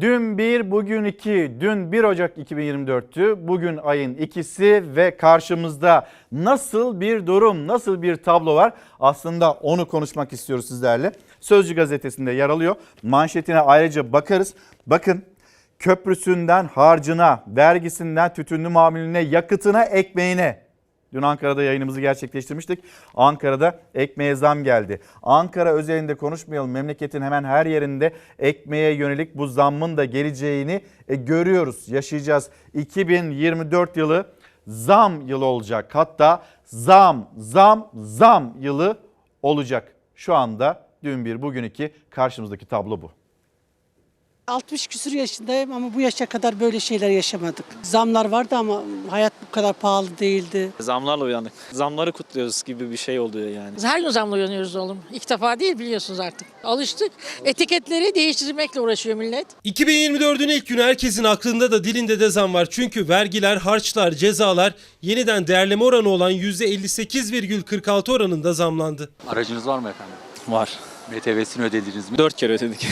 Dün 1, bugün 2, dün 1 Ocak 2024'tü, bugün ayın ikisi ve karşımızda nasıl bir durum, nasıl bir tablo var? Aslında onu konuşmak istiyoruz sizlerle. Sözcü gazetesinde yer alıyor. Manşetine ayrıca bakarız. Bakın köprüsünden harcına, vergisinden tütünlü mamuline, yakıtına, ekmeğine Dün Ankara'da yayınımızı gerçekleştirmiştik. Ankara'da ekmeğe zam geldi. Ankara özelinde konuşmayalım. Memleketin hemen her yerinde ekmeğe yönelik bu zammın da geleceğini e, görüyoruz, yaşayacağız. 2024 yılı zam yılı olacak. Hatta zam, zam, zam yılı olacak. Şu anda dün bir, bugün iki karşımızdaki tablo bu. 60 küsur yaşındayım ama bu yaşa kadar böyle şeyler yaşamadık. Zamlar vardı ama hayat bu kadar pahalı değildi. Zamlarla uyandık. Zamları kutluyoruz gibi bir şey oluyor yani. Her gün zamla uyanıyoruz oğlum. İlk defa değil biliyorsunuz artık. Alıştık. Etiketleri değiştirmekle uğraşıyor millet. 2024'ün ilk günü herkesin aklında da dilinde de zam var. Çünkü vergiler, harçlar, cezalar yeniden değerleme oranı olan %58,46 oranında zamlandı. Aracınız var mı efendim? Var. MTV'sini ödediniz mi? 4 kere ödedik.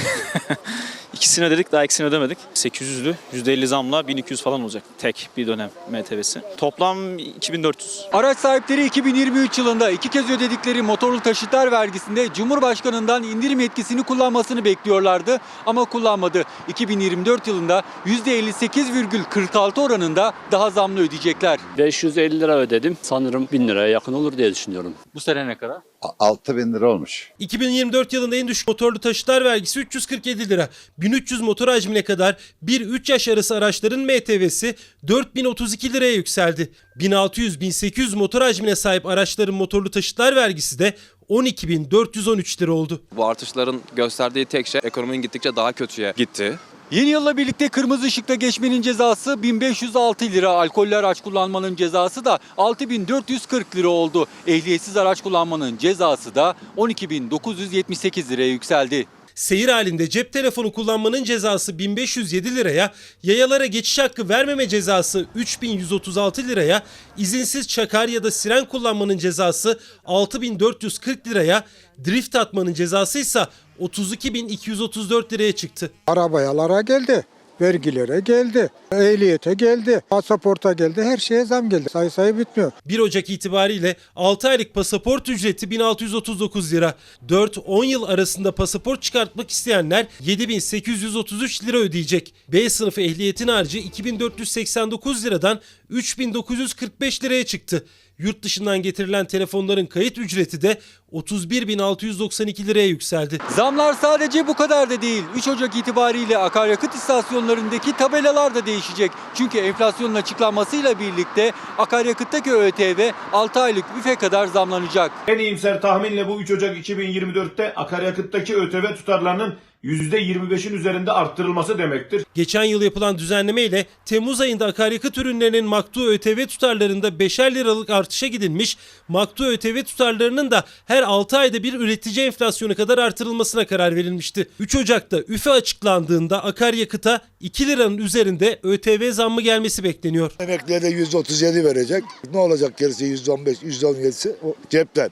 İkisini ödedik daha ikisini ödemedik. 800'lü %50 zamla 1200 falan olacak tek bir dönem MTV'si. Toplam 2400. Araç sahipleri 2023 yılında iki kez ödedikleri motorlu taşıtlar vergisinde Cumhurbaşkanı'ndan indirim yetkisini kullanmasını bekliyorlardı ama kullanmadı. 2024 yılında %58,46 oranında daha zamlı ödeyecekler. 550 lira ödedim. Sanırım 1000 liraya yakın olur diye düşünüyorum. Bu sene ne kadar? 6 bin lira olmuş. 2024 yılında en düşük motorlu taşıtlar vergisi 347 lira. 1300 motor hacmine kadar 1-3 yaş arası araçların MTV'si 4032 liraya yükseldi. 1600-1800 motor hacmine sahip araçların motorlu taşıtlar vergisi de 12.413 lira oldu. Bu artışların gösterdiği tek şey ekonominin gittikçe daha kötüye gitti. Yeni yılla birlikte kırmızı ışıkta geçmenin cezası 1506 lira. Alkollü araç kullanmanın cezası da 6440 lira oldu. Ehliyetsiz araç kullanmanın cezası da 12978 liraya yükseldi. Seyir halinde cep telefonu kullanmanın cezası 1507 liraya, yayalara geçiş hakkı vermeme cezası 3136 liraya, izinsiz çakar ya da siren kullanmanın cezası 6440 liraya, drift atmanın cezası ise 32234 liraya çıktı. Arabayalara geldi, vergilere geldi, ehliyete geldi, pasaporta geldi, her şeye zam geldi. Sayı sayı bitmiyor. 1 Ocak itibariyle 6 aylık pasaport ücreti 1639 lira. 4-10 yıl arasında pasaport çıkartmak isteyenler 7833 lira ödeyecek. B sınıfı ehliyetin harcı 2489 liradan 3945 liraya çıktı. Yurt dışından getirilen telefonların kayıt ücreti de 31692 liraya yükseldi. Zamlar sadece bu kadar da değil. 3 Ocak itibariyle akaryakıt istasyonlarındaki tabelalar da değişecek. Çünkü enflasyonun açıklanmasıyla birlikte akaryakıttaki ÖTV 6 aylık büfe kadar zamlanacak. En iyimser tahminle bu 3 Ocak 2024'te akaryakıttaki ÖTV tutarlarının %25'in üzerinde arttırılması demektir. Geçen yıl yapılan düzenleme ile Temmuz ayında akaryakıt ürünlerinin maktu ÖTV tutarlarında 5'er liralık artışa gidilmiş, maktu ÖTV tutarlarının da her 6 ayda bir üretici enflasyonu kadar artırılmasına karar verilmişti. 3 Ocak'ta üfe açıklandığında akaryakıta 2 liranın üzerinde ÖTV zammı gelmesi bekleniyor. Emekliye de %37 verecek. Ne olacak gerisi %15, %17'si o cepten.